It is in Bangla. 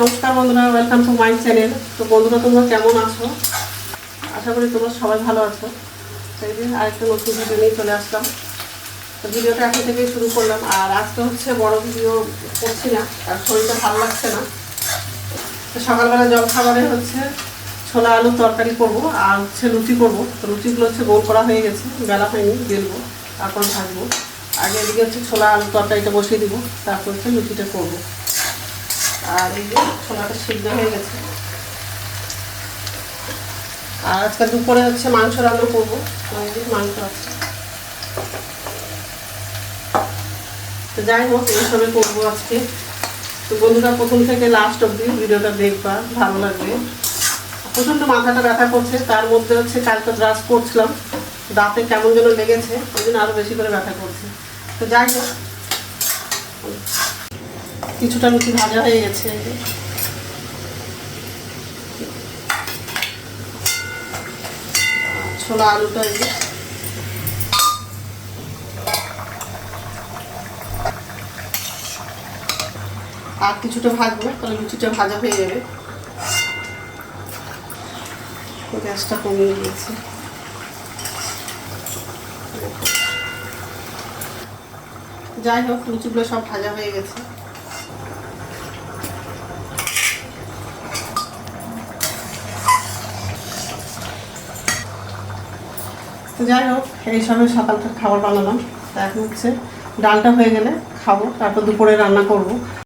নমস্কার বন্ধুরা ওয়েলকাম টু মাই চ্যানেল তো বন্ধুরা, তোমরা কেমন আছো? আশা করি তোমরা সবাই ভালো আছো। সেই দিন আরেকটা নতুন ভিডিও নিয়ে চলে আসলাম। তো ভিডিওটা এখন থেকেই শুরু করলাম। আর আজকে হচ্ছে বড় ভিডিও করছি না আর শরীরটা ভালো লাগছে না। তো সকালবেলা জল খাবারে হচ্ছে ছোলা আলু তরকারি করব আর হচ্ছে লুচি করব। তো লুচিগুলো হচ্ছে গোল করা হয়ে গেছে, বেলা হয়নি, বেলবো, তারপর থাকব আগে এদিকে হচ্ছে ছোলা আলু তরকারিটা বসিয়ে দিব, তারপর হচ্ছে লুচিটা করব। আর এই যে ছোলাটা সিদ্ধ হয়ে গেছে। আর আজকে দুপুরে হচ্ছে মাংস রান্না করব। যে মাংস আছে। তো যাই হোক এইসবে করব আজকে। তো বন্ধুরা, প্রথম থেকে লাস্ট অব্দি ভিডিওটা দেখবা, ভালো লাগবে। প্রচণ্ড মাথাটা ব্যথা করছে, তার মধ্যে হচ্ছে কালকে ব্রাশ করছিলাম। দাঁতে কেমন যেন লেগেছে, ওই জন্য আরও বেশি করে ব্যথা করছে। তো যাই হোক। কিছুটা লুচি ভাজা হয়ে গেছে। ছোলা আলুটা। আর কিছুটা ভাজবো, তাহলে লুচিটা ভাজা হয়ে যাবে। গ্যাসটা কমিয়ে দিয়েছি। যাই হোক, লুচিগুলো সব ভাজা হয়ে গেছে। যাই হোক, এই সময় সকালটা খাবার বানালাম। তা এখন হচ্ছে ডালটা হয়ে গেলে খাব, তারপর দুপুরে রান্না করব।